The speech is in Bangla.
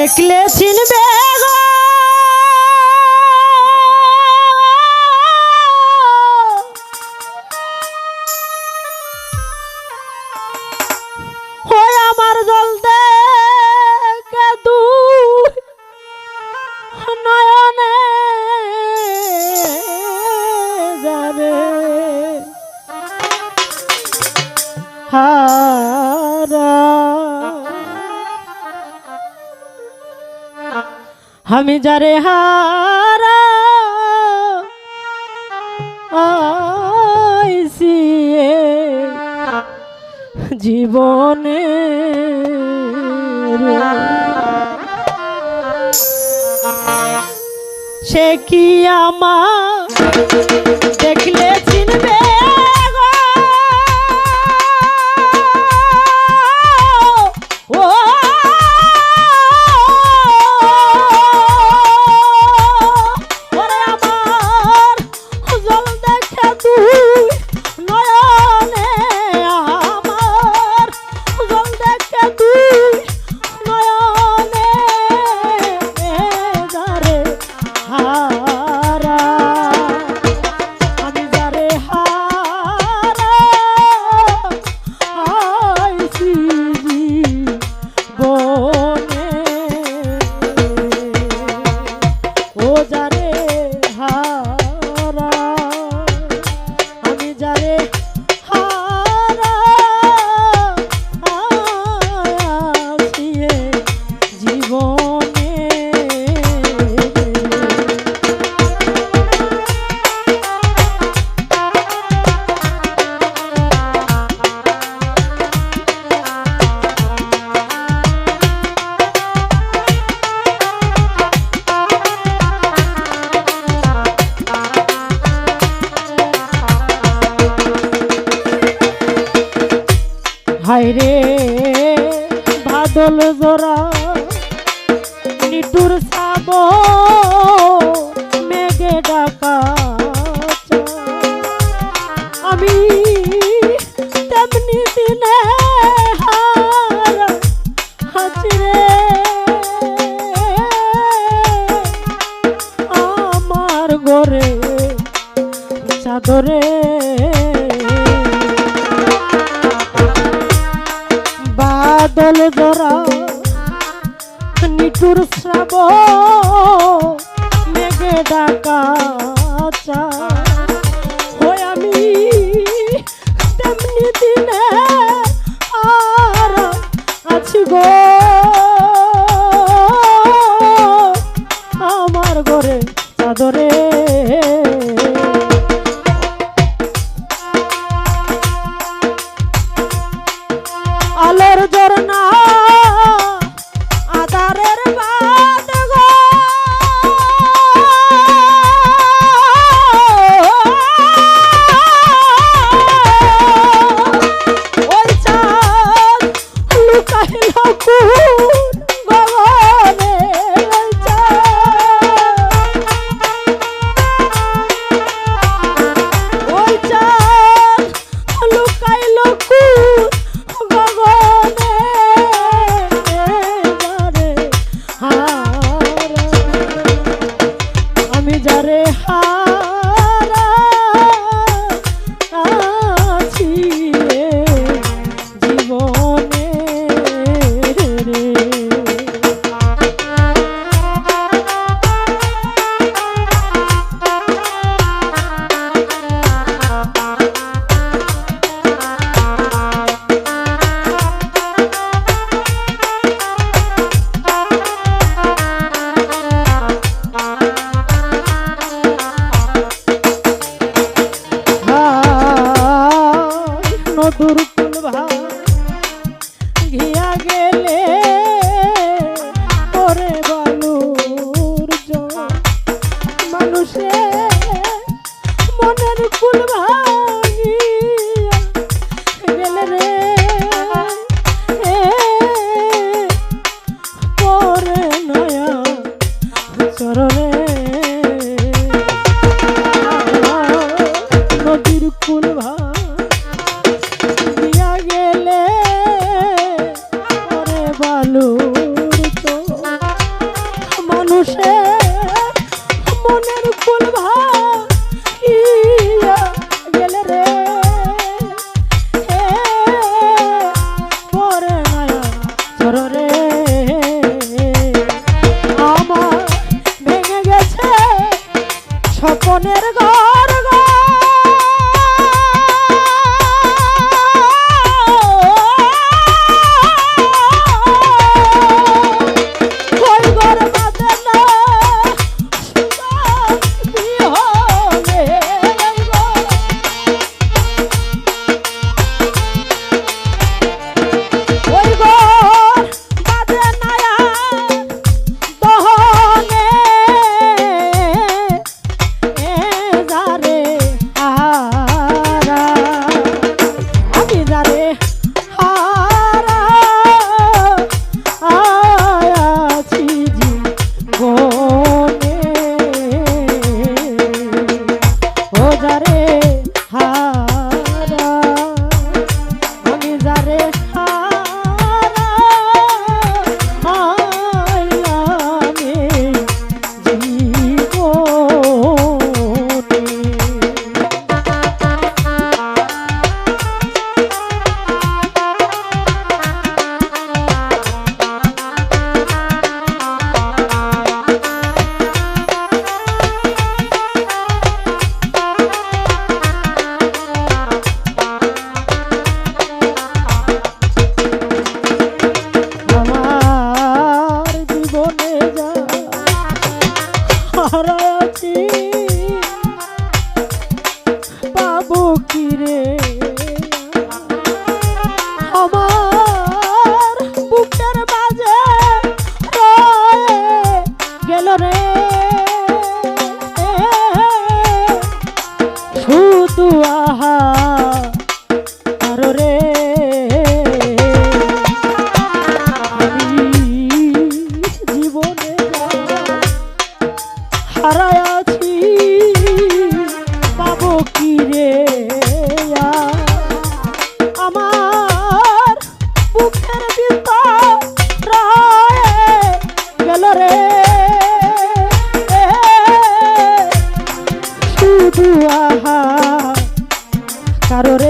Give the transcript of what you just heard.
দেখলে চিনবে আমি যারে হারা আইসি জীবনে সে কি আমা দেখলে চিনবে? বাইরে ভাদল জোড়া নিটুর সাব বাদল ধরা নিটুর শ্রাব মেঘে ডাকা চা হারায় আছি পাবো কি রে আমার বুকের গেল রে। শুধু আহা কারও রে